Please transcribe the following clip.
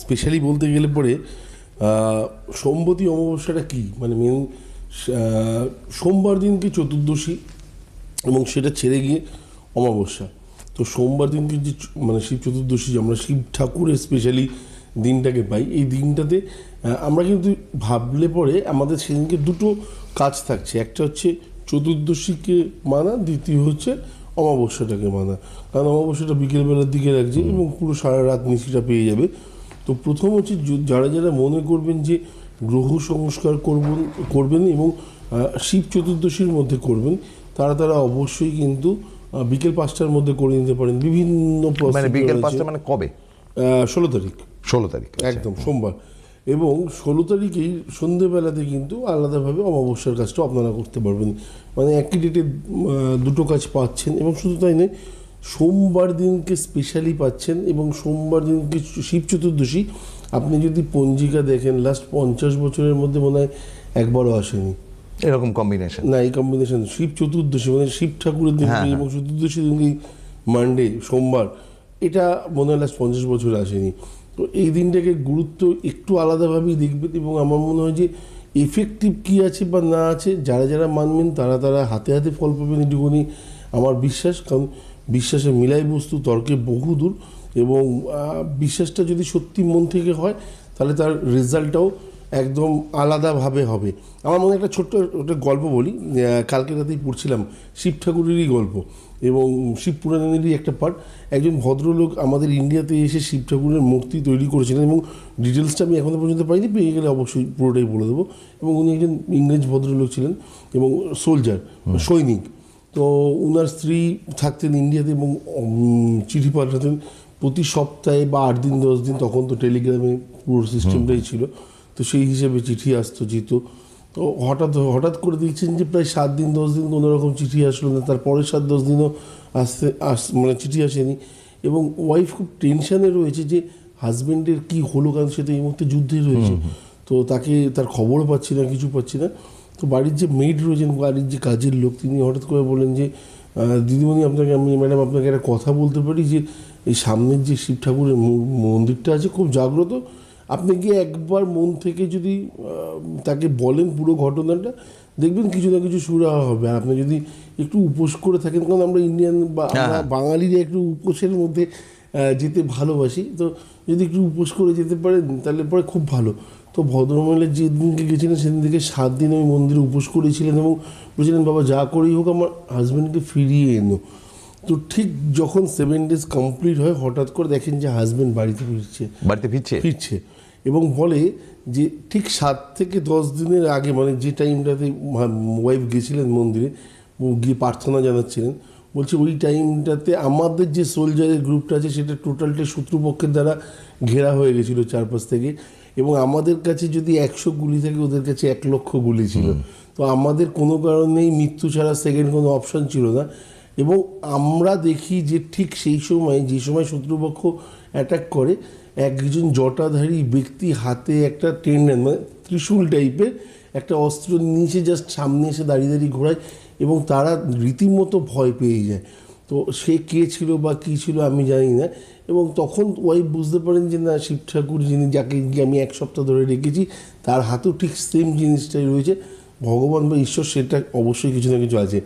Specially বলতে গেলে পরে সোমবতী অমাবস্যাটা কি? মানে মেন সোমবার দিনকে চতুর্দশী? এবং সেটা ছেড়ে গিয়ে অমাবস্যা। তো সোমবার দিনকে যে মানে শিব চতুর্দশী যে আমরা শিব ঠাকুরের স্পেশালি দিনটাকে পাই এই দিনটাতে আমরা কিন্তু ভাবলে পরে আমাদের সেদিনকে দুটো কাজ থাকছে। একটা হচ্ছে চতুর্দশীকে মানা দ্বিতীয় হচ্ছে অমাবস্যাটাকে মানা। কারণ অমাবস্যাটা বিকেলবেলার দিকে রাখছে এবং পুরো সারা রাত নিশিটা পেয়ে যাবে। তো প্রথম হচ্ছে যারা যারা মনে করবেন যে গ্রহ সংস্কার করবেন করবেন এবং শিব চতুর্দশীর মধ্যে করবেন তারা তারা অবশ্যই কিন্তু বিকেল পাঁচটার মধ্যে করে নিতে পারেন। বিভিন্ন মানে বিকেল পাঁচটা মানে কবে? ষোলো তারিখ। ষোলো তারিখ আচ্ছা। একদম সোমবার। এবং ষোলো তারিখেই সন্ধেবেলাতে কিন্তু আলাদাভাবে অমাবস্যার কাজটা আপনারা করতে পারবেন। মানে একই ডেটে দুটো কাজ পাচ্ছেন এবং শুধু তাই নয় সোমবার দিনকে স্পেশালি পাচ্ছেন এবং সোমবার দিনকে শিব চতুর্দশী? আপনি যদি পঞ্জিকা দেখেন লাস্ট পঞ্চাশ বছরের মধ্যে মনে হয় একবারও আসেনি। এরকম কম্বিনেশন না এই কম্বিনেশন শিব চতুর্দশী মানে শিব ঠাকুরের দিন হ্যাঁ, এবং চতুর্দশী দিনকে মানডে সোমবার এটা মনে হয় লাস্ট পঞ্চাশ বছর আসেনি। তো এই দিনটাকে গুরুত্ব একটু আলাদাভাবেই দেখবেন এবং আমার মনে হয় যে এফেক্টিভ কী আছে বা না আছে যারা যারা মানবেন তারা তারা হাতে হাতে ফল পাবেন এটুকুনি আমার বিশ্বাস। কারণ বিশ্বাসে মিলাই বস্তু তর্কে বহু দূর এবং বিশ্বাসটা যদি সত্যি মন থেকে হয় তাহলে তার রেজাল্টটাও একদম আলাদাভাবে হবে। আমার মনে একটা ছোট্ট একটা গল্প বলি কালকে রাতেই পড়ছিলাম শিব ঠাকুরেরই গল্প এবং শিব পুরাণেরই একটা পার্ট একজন ভদ্রলোক আমাদের ইন্ডিয়াতে এসে শিব ঠাকুরের মূর্তি তৈরি করেছিলেন এবং ডিটেলসটা আমি এখনও পর্যন্ত পাইনি পেয়ে গেলে অবশ্যই পুরোটাই বলে দেবো। এবং উনি একজন ইংরেজ ভদ্রলোক ছিলেন এবং সোলজার সৈনিক। তো ওনার স্ত্রী থাকতেন ইন্ডিয়াতে এবং চিঠি পাঠাতেন। প্রতি সপ্তাহে বা আট দিন দশ দিন তখন তো টেলিগ্রামে পুরো সিস্টেমটাই ছিল। তো সেই হিসেবে চিঠি আসতো যেত তো হঠাৎ হঠাৎ করে দেখছেন যে প্রায় সাত দিন দশ দিন কোনো রকম চিঠি আসলো না। তারপরে সাত দশ দিনও আসতে আস মানে চিঠি আসেনি। এবং ওয়াইফ খুব টেনশানে রয়েছে যে হাজব্যান্ডের কি হলো কারণ সে তো এই মুহূর্তে যুদ্ধে রয়েছে। তো তাকে তার খবরও পাচ্ছি না কিছু পাচ্ছি না। তো বাড়ির যে মেড রয়েছেন বাড়ির যে কাজের লোক তিনি হঠাৎ করে বলেন যে দিদিমণি আপনাকে আমি ম্যাডাম আপনাকে একটা কথা বলতে পারি যে এই সামনের যে শিব ঠাকুরের মন্দিরটা আছে খুব জাগ্রত। আপনি গিয়ে একবার মন থেকে যদি তাকে বলেন পুরো ঘটনাটা দেখবেন কিছু না কিছু সুরা হবে। আর আপনি যদি একটু উপোস করে থাকেন কারণ আমরা ইন্ডিয়ান বা বাঙালিরা একটু উপোসের মধ্যে যেতে ভালোবাসি। তো যদি একটু উপোস করে যেতে পারেন তাহলে পরে খুব ভালো। তো ভদ্রমহিলা যেদিনকে গেছিলেন সেদিন থেকে সাত দিন ওই মন্দিরে উপোস করেছিলেন এবং বলছিলেন বাবা যা করেই হোক আমার হাজব্যান্ডকে ফিরিয়ে এনো। তো ঠিক যখন সেভেন ডেজ কমপ্লিট হয় হঠাৎ করে দেখেন যে হাজব্যান্ড বাড়িতে ফিরছে। বাড়িতে ফিরছে? ফিরছে এবং বলে যে ঠিক সাত থেকে দশ দিনের আগে মানে যে টাইমটাতে ওয়াইফ গেছিলেন মন্দিরে গিয়ে প্রার্থনা জানাচ্ছিলেন বলছে ওই টাইমটাতে আমাদের যে সোলজারের গ্রুপটা আছে সেটা টোটালটা শত্রুপক্ষের দ্বারা ঘেরা হয়ে গেছিল চারপাশ থেকে এবং আমাদের কাছে যদি একশো গুলি থাকে ওদের কাছে এক লক্ষ গুলি ছিল। তো আমাদের কোনো কারণেই মৃত্যু ছাড়া সেকেন্ড কোনো অপশন ছিল না। এবং আমরা দেখি যে ঠিক সেই সময় যে সময় শত্রুপক্ষ অ্যাটাক করে একজন জটাধারী ব্যক্তি হাতে একটা টেন্ডেন মানে ত্রিশূল টাইপের একটা অস্ত্র নিচে জাস্ট সামনে এসে দাঁড়িয়ে দাঁড়িয়ে ঘোরায়। এবং তারা রীতিমতো ভয় পেয়ে যায়। তো সে কে ছিল বা কী ছিল আমি জানি না। এবং তখন ওয়াইফ বুঝতে পারেন যে, না, শিব ঠাকুর যিনি যাকে আমি এক সপ্তাহ ধরে রেখেছি, তার হাতেও ঠিক সেম জিনিসটাই রয়েছে। ভগবান বা ঈশ্বর সেটা অবশ্যই কিছু না কিছু আছে।